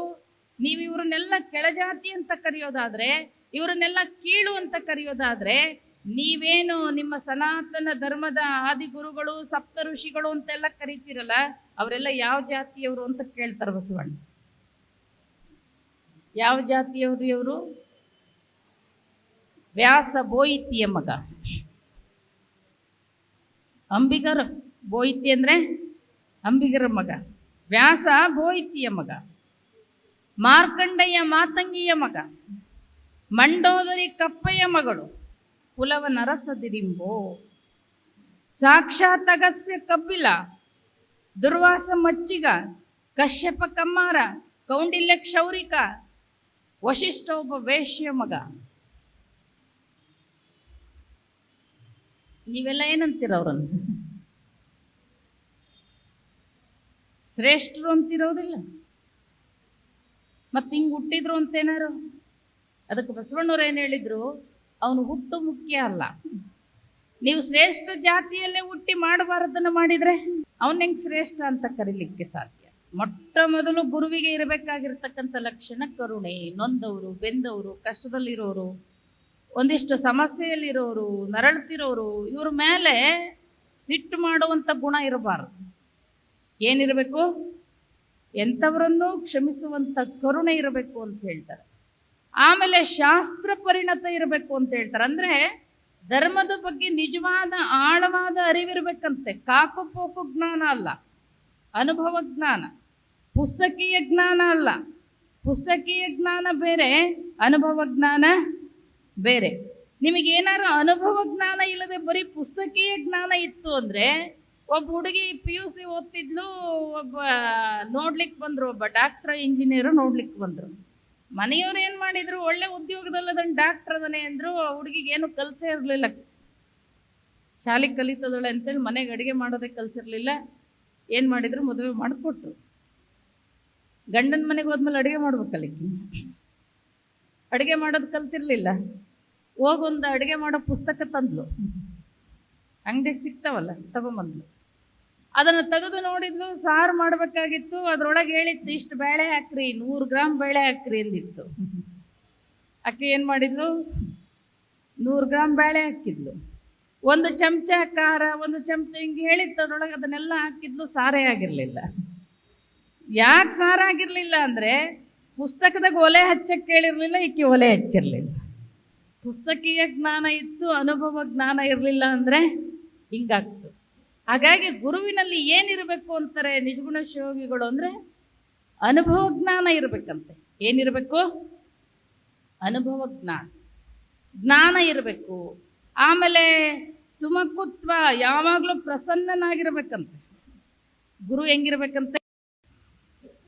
ನೀವು ಇವರನ್ನೆಲ್ಲ ಕೆಳಜಾತಿ ಅಂತ ಕರೆಯೋದಾದ್ರೆ, ಇವರನ್ನೆಲ್ಲ ಕೀಳು ಅಂತ ಕರೆಯೋದಾದ್ರೆ ನೀವೇನು ನಿಮ್ಮ ಸನಾತನ ಧರ್ಮದ ಆದಿಗುರುಗಳು ಸಪ್ತ ಋಷಿಗಳು ಅಂತೆಲ್ಲ ಕರಿತೀರಲ್ಲ, ಅವರೆಲ್ಲ ಯಾವ ಜಾತಿಯವರು ಅಂತ ಕೇಳ್ತಾರೆ ಬಸವಣ್ಣ. ಯಾವ ಜಾತಿಯವರು ಇವರು? ವ್ಯಾಸ ಬೋಯಿತಿಯ ಮಗ. ಅಂಬಿಗರ ಬೋಯಿತಿ ಅಂದ್ರೆ ಅಂಬಿಗರ ಮಗ. ವ್ಯಾಸ ಬೋಯಿತಿಯ ಮಗ. ಮಾರ್ಕಂಡಯ್ಯ ಮಾತಂಗಿಯ ಮಗ. ಮಂಡೋದರಿ ಕಪ್ಪಯ್ಯ ಮಗಳು. ಕುಲವ ನರಸದಿರಿಂಬೋ ಸಾಕ್ಷಾತ್ ಅಗಸ್ಯ ಕಬ್ಬಿಲ ದುರ್ವಾಸ ಮಚ್ಚಿಗ, ಕಶ್ಯಪ ಕಮ್ಮಾರ, ಕೌಂಡಿಲ್ಯ ಕ್ಷೌರಿಕ ವಶಿಷ್ಠ ಒಬ್ಬ ವೇಶ್ಯ ಮಗ. ನೀವೆಲ್ಲ ಏನಂತೀರ ಅವರನ್ನು? ಶ್ರೇಷ್ಠರು ಅಂತಿರೋದಿಲ್ಲ. ಮತ್ತೆ ಹಿಂಗೆ ಹುಟ್ಟಿದ್ರು ಅಂತೇನಾರು? ಅದಕ್ಕೆ ಬಸವಣ್ಣವ್ರು ಏನು ಹೇಳಿದ್ರು? ಅವನು ಹುಟ್ಟು ಮುಖ್ಯ ಅಲ್ಲ. ನೀವು ಶ್ರೇಷ್ಠ ಜಾತಿಯಲ್ಲೇ ಹುಟ್ಟಿ ಮಾಡಬಾರದನ್ನು ಮಾಡಿದರೆ ಅವನ ಹೆಂಗೆ ಶ್ರೇಷ್ಠ ಅಂತ ಕರೀಲಿಕ್ಕೆ ಸಾಧ್ಯ? ಮೊಟ್ಟ ಮೊದಲು ಗುರುವಿಗೆ ಇರಬೇಕಾಗಿರ್ತಕ್ಕಂಥ ಲಕ್ಷಣ ಕರುಣೆ, ನೊಂದವರು, ಬೆಂದವರು, ಕಷ್ಟದಲ್ಲಿರೋರು, ಒಂದಿಷ್ಟು ಸಮಸ್ಯೆಯಲ್ಲಿರೋರು, ನರಳ್ತಿರೋರು, ಇವ್ರ ಮೇಲೆ ಸಿಟ್ಟು ಮಾಡುವಂಥ ಗುಣ ಇರಬಾರದು. ಏನಿರಬೇಕು? ಎಂಥವರನ್ನು ಕ್ಷಮಿಸುವಂಥ ಕರುಣೆ ಇರಬೇಕು ಅಂತ ಹೇಳ್ತಾರೆ. ಆಮೇಲೆ ಶಾಸ್ತ್ರ ಪರಿಣತ ಇರಬೇಕು ಅಂತ ಹೇಳ್ತಾರೆ. ಅಂದ್ರೆ ಧರ್ಮದ ಬಗ್ಗೆ ನಿಜವಾದ ಆಳವಾದ ಅರಿವಿರಬೇಕಂತೆ. ಕಾಕು ಪೋಕು ಜ್ಞಾನ ಅಲ್ಲ. ಅನುಭವ ಜ್ಞಾನ. ಪುಸ್ತಕೀಯ ಜ್ಞಾನ ಅಲ್ಲ. ಪುಸ್ತಕೀಯ ಜ್ಞಾನ ಬೇರೆ, ಅನುಭವ ಜ್ಞಾನ ಬೇರೆ. ನಿಮಗೇನಾರು ಅನುಭವ ಜ್ಞಾನ ಇಲ್ಲದೆ ಬರೀ ಪುಸ್ತಕೀಯ ಜ್ಞಾನ ಇತ್ತು ಅಂದ್ರೆ ಒಬ್ಬ ಹುಡುಗಿ ಪಿ ಯು ಸಿ ಓದ್ತಿದ್ಲು, ಒಬ್ಬ ನೋಡ್ಲಿಕ್ಕೆ ಬಂದರು, ಒಬ್ಬ ಡಾಕ್ಟರ್ ಇಂಜಿನಿಯರ್ ನೋಡ್ಲಿಕ್ಕೆ ಬಂದ್ರು. ಮನೆಯವ್ರು ಏನು ಮಾಡಿದ್ರು, ಒಳ್ಳೆ ಉದ್ಯೋಗದಲ್ಲಿ ಅದನ್ನ ಡಾಕ್ಟರ್ ಅದನೆ ಅಂದ್ರು ಹುಡುಗಿಗೆ ಏನು ಕಲ್ಸೇ ಇರಲಿಲ್ಲ. ಶಾಲೆ ಕಲಿತದಳೆ ಅಂತೇಳಿ ಮನೆಗೆ ಅಡುಗೆ ಮಾಡೋದಕ್ಕೆ ಕಲ್ಸಿರ್ಲಿಲ್ಲ. ಏನು ಮಾಡಿದ್ರು, ಮದುವೆ ಮಾಡಿಕೊಟ್ರು. ಗಂಡನ ಮನೆಗೆ ಹೋದ್ಮೇಲೆ ಅಡುಗೆ ಮಾಡ್ಬೇಕಲ್ಲಿಕ್ಕೆ ಅಡುಗೆ ಮಾಡೋದು ಕಲ್ತಿರ್ಲಿಲ್ಲ. ಹೋಗೊಂದು ಅಡುಗೆ ಮಾಡೋ ಪುಸ್ತಕ ತಂದ್ಲು. ಅಂಗಡಿಗೆ ಸಿಗ್ತಾವಲ್ಲ, ತಗೊಂಬಂದ್ಲು. ಅದನ್ನು ತೆಗೆದು ನೋಡಿದ್ಲು, ಸಾರು ಮಾಡಬೇಕಾಗಿತ್ತು, ಅದ್ರೊಳಗೆ ಹೇಳಿತ್ತು, ಇಷ್ಟು ಬೇಳೆ ಹಾಕ್ರಿ, ನೂರು ಗ್ರಾಮ್ ಬೇಳೆ ಹಾಕ್ರಿ ಅಂದಿತ್ತು. ಅಕ್ಕಿ ಏನು ಮಾಡಿದ್ಲು? ನೂರು ಗ್ರಾಮ್ ಬೇಳೆ ಹಾಕಿದ್ಲು. ಒಂದು ಚಮಚ ಖಾರ, ಒಂದು ಚಮಚ ಹಿಂಗೆ ಹೇಳಿತ್ತು, ಅದ್ರೊಳಗೆ ಅದನ್ನೆಲ್ಲ ಹಾಕಿದ್ಲು, ಸಾರೇ ಆಗಿರಲಿಲ್ಲ. ಯಾಕೆ ಸಾರಾಗಿರಲಿಲ್ಲ ಅಂದರೆ, ಪುಸ್ತಕದಾಗ ಒಲೆ ಹಚ್ಚಕ್ಕೆ ಕೇಳಿರ್ಲಿಲ್ಲ, ಈಕೆ ಒಲೆ ಹಚ್ಚಿರಲಿಲ್ಲ. ಪುಸ್ತಕೀಯ ಜ್ಞಾನ ಇತ್ತು, ಅನುಭವ ಜ್ಞಾನ ಇರಲಿಲ್ಲ ಅಂದರೆ ಹಿಂಗಾಗ್ತು ಹಾಗಾಗಿ ಗುರುವಿನಲ್ಲಿ ಏನಿರಬೇಕು ಅಂತಾರೆ ನಿಜಗುಣ ಶಿವಯೋಗಿಗಳು ಅಂದ್ರೆ ಅನುಭವ ಜ್ಞಾನ ಇರಬೇಕಂತೆ. ಏನಿರಬೇಕು? ಅನುಭವ ಜ್ಞಾನ. ಜ್ಞಾನ ಇರಬೇಕು. ಆಮೇಲೆ ಸುಮಕುತ್ವ ಯಾವಾಗಲೂ ಪ್ರಸನ್ನನಾಗಿರ್ಬೇಕಂತೆ. ಗುರು ಹೆಂಗಿರ್ಬೇಕಂತೆ?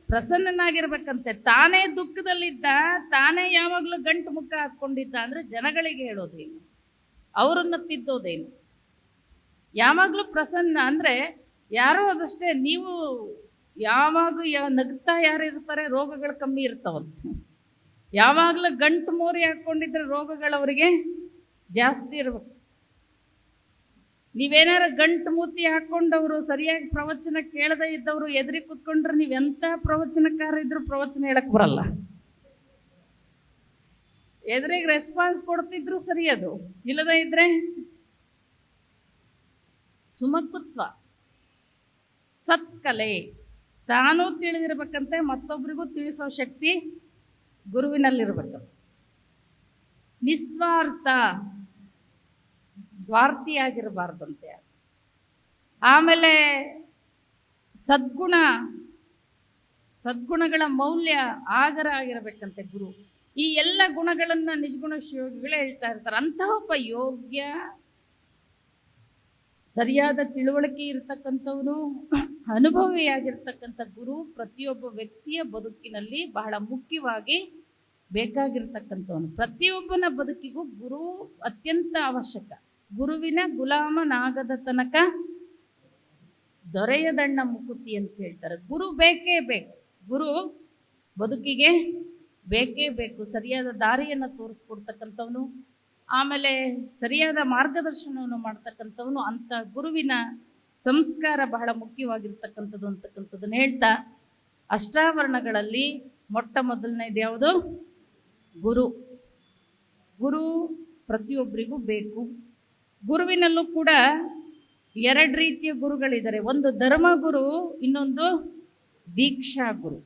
ಪ್ರಸನ್ನನಾಗಿರ್ಬೇಕಂತೆ. ತಾನೇ ದುಃಖದಲ್ಲಿದ್ದ, ತಾನೇ ಯಾವಾಗಲೂ ಗಂಟು ಮುಖ ಹಾಕ್ಕೊಂಡಿದ್ದ ಅಂದ್ರೆ ಜನಗಳಿಗೆ ಹೇಳೋದೇನು? ಅವರನ್ನು ತಿದ್ದೋದೇನು? ಯಾವಾಗಲೂ ಪ್ರಸನ್ನ ಅಂದ್ರೆ ಯಾರೋ ಅದಷ್ಟೇ, ನೀವು ಯಾವಾಗ ಯಾವ ನಗ್ತಾ ಯಾರು ಇರ್ತಾರೆ ರೋಗಗಳು ಕಮ್ಮಿ ಇರ್ತಾವಂತ ಯಾವಾಗಲೂ ಗಂಟು ಮೋರಿ ಹಾಕ್ಕೊಂಡಿದ್ರೆ ರೋಗಗಳು ಅವರಿಗೆ ಜಾಸ್ತಿ ಇರ್ಬೇಕು. ನೀವೇನಾರ ಗಂಟು ಮೂತಿ ಹಾಕೊಂಡವರು, ಸರಿಯಾಗಿ ಪ್ರವಚನ ಕೇಳದೇ ಇದ್ದವರು ಎದುರಿ ಕುತ್ಕೊಂಡ್ರೆ ನೀವು ಎಂಥ ಪ್ರವಚನಕಾರ ಇದ್ರು ಪ್ರವಚನ ಹೇಳಕ್ ಬರಲ್ಲ. ಎದುರಿಗೆ ರೆಸ್ಪಾನ್ಸ್ ಕೊಡ್ತಿದ್ರು ಸರಿ ಅದು. ಇಲ್ಲದೇ ಇದ್ರೆ ಸುಮಕುತ್ವ. ಸತ್ಕಲೆ. ತಾನೂ ತಿಳಿದಿರ್ಬೇಕಂತೆ ಮತ್ತೊಬ್ಬರಿಗೂ ತಿಳಿಸೋ ಶಕ್ತಿ ಗುರುವಿನಲ್ಲಿರ್ಬೇಕು. ನಿಸ್ವಾರ್ಥ. ಸ್ವಾರ್ಥಿಯಾಗಿರಬಾರ್ದಂತೆ. ಆಮೇಲೆ ಸದ್ಗುಣ. ಸದ್ಗುಣಗಳ ಮೌಲ್ಯ ಆಗರ ಆಗಿರಬೇಕಂತೆ ಗುರು. ಈ ಎಲ್ಲ ಗುಣಗಳನ್ನು ನಿಜಗುಣ ಶಿವಗಳೇ ಹೇಳ್ತಾ ಇರ್ತಾರೆ. ಅಂತಹ ಒಬ್ಬ ಯೋಗ್ಯ ಸರಿಯಾದ ತಿಳುವಳಿಕೆ ಇರತಕ್ಕಂಥವನು ಅನುಭವಿಯಾಗಿರ್ತಕ್ಕಂಥ ಗುರು ಪ್ರತಿಯೊಬ್ಬ ವ್ಯಕ್ತಿಯ ಬದುಕಿನಲ್ಲಿ ಬಹಳ ಮುಖ್ಯವಾಗಿ ಬೇಕಾಗಿರ್ತಕ್ಕಂಥವನು. ಪ್ರತಿಯೊಬ್ಬನ ಬದುಕಿಗೂ ಗುರು ಅತ್ಯಂತ ಅವಶ್ಯಕ. ಗುರುವಿನ ಗುಲಾಮನಾಗದ ತನಕ ದೊರೆಯದಣ್ಣ ಮುಕುತಿ ಅಂತ ಹೇಳ್ತಾರೆ. ಗುರು ಬೇಕೇ ಬೇಕು. ಗುರು ಬದುಕಿಗೆ ಬೇಕೇ ಬೇಕು. ಸರಿಯಾದ ದಾರಿಯನ್ನು ತೋರಿಸ್ಕೊಡ್ತಕ್ಕಂಥವನು. ಆಮೇಲೆ ಸರಿಯಾದ ಮಾರ್ಗದರ್ಶನವನ್ನು ಮಾಡ್ತಕ್ಕಂಥವನು ಅಂತ ಗುರುವಿನ ಸಂಸ್ಕಾರ ಬಹಳ ಮುಖ್ಯವಾಗಿರ್ತಕ್ಕಂಥದ್ದು ಅಂತಕ್ಕಂಥದ್ದನ್ನು ಹೇಳ್ತಾ, ಅಷ್ಟಾವರಣಗಳಲ್ಲಿ ಮೊಟ್ಟ ಮೊದಲನೇದು ಯಾವುದು? ಗುರು. ಗುರು ಪ್ರತಿಯೊಬ್ಬರಿಗೂ ಬೇಕು. ಗುರುವಿನಲ್ಲೂ ಕೂಡ ಎರಡು ರೀತಿಯ ಗುರುಗಳಿದ್ದಾರೆ. ಒಂದು ಧರ್ಮಗುರು, ಇನ್ನೊಂದು ದೀಕ್ಷಾ ಗುರು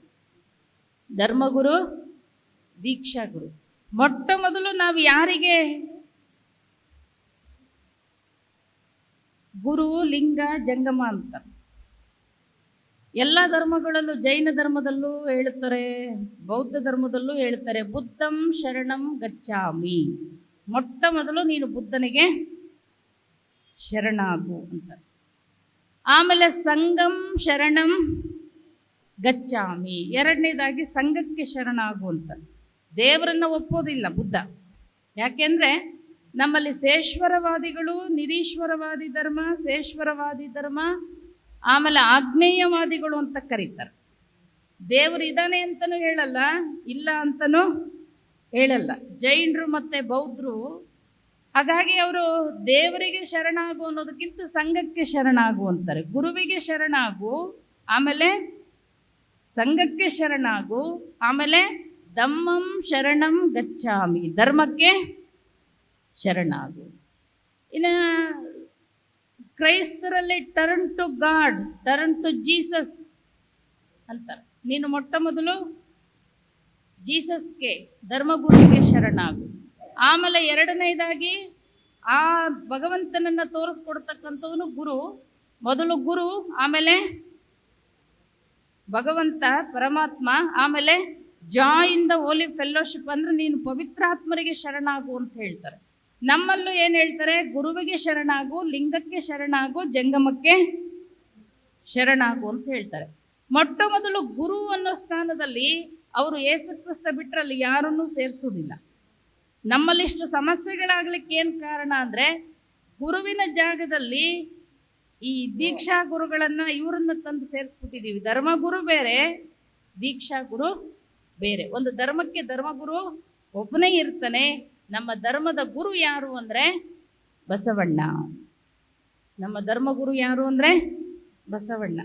ಧರ್ಮಗುರು ದೀಕ್ಷಾ ಗುರು ಮೊಟ್ಟ ಮೊದಲು ನಾವು ಯಾರಿಗೆ ಗುರು, ಲಿಂಗ, ಜಂಗಮ ಅಂತ. ಎಲ್ಲ ಧರ್ಮಗಳಲ್ಲೂ ಜೈನ ಧರ್ಮದಲ್ಲೂ ಹೇಳ್ತಾರೆ ಬೌದ್ಧ ಧರ್ಮದಲ್ಲೂ ಹೇಳ್ತಾರೆ ಬುದ್ಧಂ ಶರಣಂ ಗಚ್ಚಾಮಿ ಮೊಟ್ಟ ಮೊದಲು ನೀನು ಬುದ್ಧನಿಗೆ ಶರಣಾಗು ಅಂತ. ಆಮೇಲೆ ಸಂಗಂ ಶರಣಂ ಗಚ್ಚಾಮಿ ಎರಡನೇದಾಗಿ ಸಂಘಕ್ಕೆ ಶರಣಾಗು ಅಂತ. ದೇವರನ್ನ ಒಪ್ಪೋದಿಲ್ಲ ಬುದ್ಧ. ಯಾಕೆಂದ್ರೆ ನಮ್ಮಲ್ಲಿ ಶೇಶ್ವರವಾದಿಗಳು ನಿರೀಶ್ವರವಾದಿ ಧರ್ಮ ಶೇಶ್ವರವಾದಿ ಧರ್ಮ, ಆಮೇಲೆ ಆಗ್ನೇಯವಾದಿಗಳು ಅಂತ ಕರೀತಾರೆ. ದೇವರು ಇದ್ದಾನೆ ಅಂತಲೂ ಹೇಳಲ್ಲ, ಇಲ್ಲ ಅಂತಲೂ ಹೇಳಲ್ಲ. ಜೈನರು ಮತ್ತು ಬೌದ್ಧರು ಹಾಗಾಗಿ ಅವರು ದೇವರಿಗೆ ಶರಣಾಗು ಅನ್ನೋದಕ್ಕಿಂತ ಸಂಘಕ್ಕೆ ಶರಣಾಗು ಅಂತಾರೆ. ಗುರುವಿಗೆ ಶರಣಾಗು, ಆಮೇಲೆ ಸಂಘಕ್ಕೆ ಶರಣಾಗು, ಆಮೇಲೆ ಧಮ್ಮಂ ಶರಣಂ ಗಚ್ಚಾಮಿ ಧರ್ಮಕ್ಕೆ ಶರಣಾಗು. ಇನ್ನು ಕ್ರೈಸ್ತರಲ್ಲಿ turn to God turn to Jesus ಅಂತಾರೆ. ನೀನು ಮೊಟ್ಟ ಮೊದಲು ಜೀಸಸ್ಗೆ, ಧರ್ಮಗುರುವಿಗೆ ಶರಣಾಗು. ಆಮೇಲೆ ಎರಡನೇದಾಗಿ ಆ ಭಗವಂತನನ್ನು ತೋರಿಸ್ಕೊಡ್ತಕ್ಕಂಥವನು ಗುರು. ಮೊದಲು ಗುರು, ಆಮೇಲೆ ಭಗವಂತ, ಪರಮಾತ್ಮ, ಆಮೇಲೆ ಜಾಯಿಂದ ಓಲಿ ಫೆಲ್ಲೋಶಿಪ್ ಅಂದ್ರೆ ನೀನು ಪವಿತ್ರಾತ್ಮರಿಗೆ ಶರಣಾಗು ಅಂತ ಹೇಳ್ತಾರೆ. ನಮ್ಮಲ್ಲೂ ಏನು ಹೇಳ್ತಾರೆ? ಗುರುವಿಗೆ ಶರಣಾಗು, ಲಿಂಗಕ್ಕೆ ಶರಣಾಗು, ಜಂಗಮಕ್ಕೆ ಶರಣಾಗು ಅಂತ ಹೇಳ್ತಾರೆ. ಮೊಟ್ಟ ಮೊದಲು ಗುರು ಅನ್ನೋ ಸ್ಥಾನದಲ್ಲಿ ಅವರು ಏಸು ಕ್ರಿಸ್ತ ಬಿಟ್ಟರೆ ಅಲ್ಲಿ ಯಾರನ್ನೂ ಸೇರಿಸೋದಿಲ್ಲ ನಮ್ಮಲ್ಲಿಷ್ಟು ಸಮಸ್ಯೆಗಳಾಗ್ಲಿಕ್ಕೆ ಏನು ಕಾರಣ ಅಂದರೆ, ಗುರುವಿನ ಜಾಗದಲ್ಲಿ ಈ ದೀಕ್ಷಾ ಗುರುಗಳನ್ನ ಇವರನ್ನ ತಂದು ಸೇರಿಸ್ಬಿಟ್ಟಿದ್ದೀವಿ. ಧರ್ಮಗುರು ಬೇರೆ, ದೀಕ್ಷಾ ಗುರು ಬೇರೆ. ಒಂದು ಧರ್ಮಕ್ಕೆ ಧರ್ಮಗುರು ಒಬ್ಬನೇ ಇರ್ತಾನೆ. ನಮ್ಮ ಧರ್ಮದ ಗುರು ಯಾರು ಅಂದರೆ ಬಸವಣ್ಣ. ನಮ್ಮ ಧರ್ಮಗುರು ಯಾರು ಅಂದರೆ ಬಸವಣ್ಣ.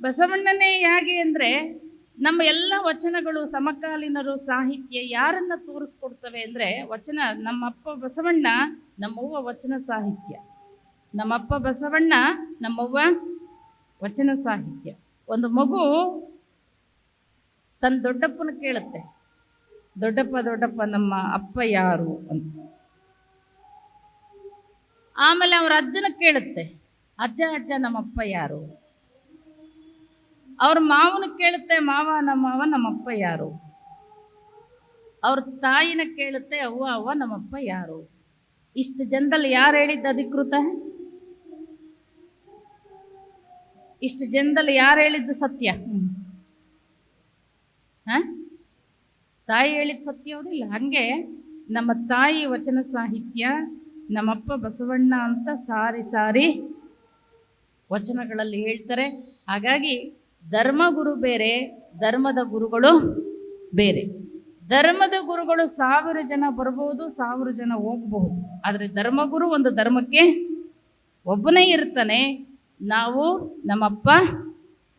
ಬಸವಣ್ಣನೇ ಹೇಗೆ ಅಂದರೆ ನಮ್ಮ ಎಲ್ಲ ವಚನಗಳು ಸಮಕಾಲೀನರು ಸಾಹಿತ್ಯ ಯಾರನ್ನ ತೋರಿಸ್ಕೊಡ್ತವೆ ಅಂದರೆ ವಚನ ನಮ್ಮಪ್ಪ ಬಸವಣ್ಣ, ನಮ್ಮವ್ವ ವಚನ ಸಾಹಿತ್ಯ. ನಮ್ಮಪ್ಪ ಬಸವಣ್ಣ, ನಮ್ಮವ್ವ ವಚನ ಸಾಹಿತ್ಯ. ಒಂದು ಮಗು ತನ್ನ ದೊಡ್ಡಪ್ಪನ ಕೇಳುತ್ತೆ. ದೊಡ್ಡಪ್ಪ ದೊಡ್ಡಪ್ಪ ನಮ್ಮ ಅಪ್ಪ ಯಾರು ಅಂತ. ಆಮೇಲೆ ಅವ್ರ ಅಜ್ಜನ ಕೇಳುತ್ತೆ, ಅಜ್ಜ ಅಜ್ಜ ನಮ್ಮ ಅಪ್ಪ ಯಾರು? ಅವ್ರ ಮಾವನ ಕೇಳುತ್ತೆ, ಮಾವ ನಮ್ಮವ ನಮ್ಮಪ್ಪ ಯಾರು? ಅವ್ರ ತಾಯಿನ ಕೇಳುತ್ತೆ, ಅವ್ವ ಅವ್ವ ನಮ್ಮಪ್ಪ ಯಾರು? ಇಷ್ಟು ಜನದಲ್ಲಿ ಯಾರು ಹೇಳಿದ್ದು ಅಧಿಕೃತ? ಇಷ್ಟು ಜನದಲ್ಲಿ ಯಾರು ಹೇಳಿದ್ದು ಸತ್ಯ? ತಾಯಿ ಹೇಳಿದ ಸತ್ಯ ಇಲ್ಲ ಹಾಗೆ ನಮ್ಮ ತಾಯಿ ವಚನ ಸಾಹಿತ್ಯ, ನಮ್ಮಪ್ಪ ಬಸವಣ್ಣ ಅಂತ ಸಾರಿ ಸಾರಿ ವಚನಗಳಲ್ಲಿ ಹೇಳ್ತಾರೆ. ಹಾಗಾಗಿ ಧರ್ಮಗುರು ಬೇರೆ, ಧರ್ಮದ ಗುರುಗಳು ಬೇರೆ. ಧರ್ಮದ ಗುರುಗಳು ಸಾವಿರ ಜನ ಬರಬಹುದು ಸಾವಿರ ಜನ ಹೋಗಬಹುದು ಆದರೆ ಧರ್ಮಗುರು ಒಂದು ಧರ್ಮಕ್ಕೆ ಒಬ್ಬನೇ ಇರ್ತಾನೆ. ನಾವು ನಮ್ಮಪ್ಪ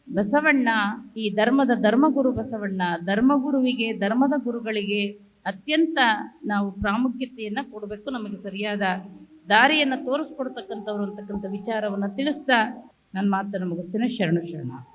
ಬಸವಣ್ಣ, ಈ ಧರ್ಮದ ಧರ್ಮಗುರು ಬಸವಣ್ಣ, ಧರ್ಮಗುರುವಿಗೆ, ಧರ್ಮದ ಗುರುಗಳಿಗೆ ಅತ್ಯಂತ ನಾವು ಪ್ರಾಮುಖ್ಯತೆಯನ್ನು ಕೊಡಬೇಕು, ನಮಗೆ ಸರಿಯಾದ ದಾರಿಯನ್ನು ತೋರಿಸ್ಕೊಡ್ತಕ್ಕಂಥವ್ರು ಅಂತಕ್ಕಂಥ ವಿಚಾರವನ್ನು ತಿಳಿಸ್ತಾ ನನ್ನ ಮಾತನ್ನು ಮುಗಿಸ್ತೇನೆ. ಶರಣು ಶರಣ.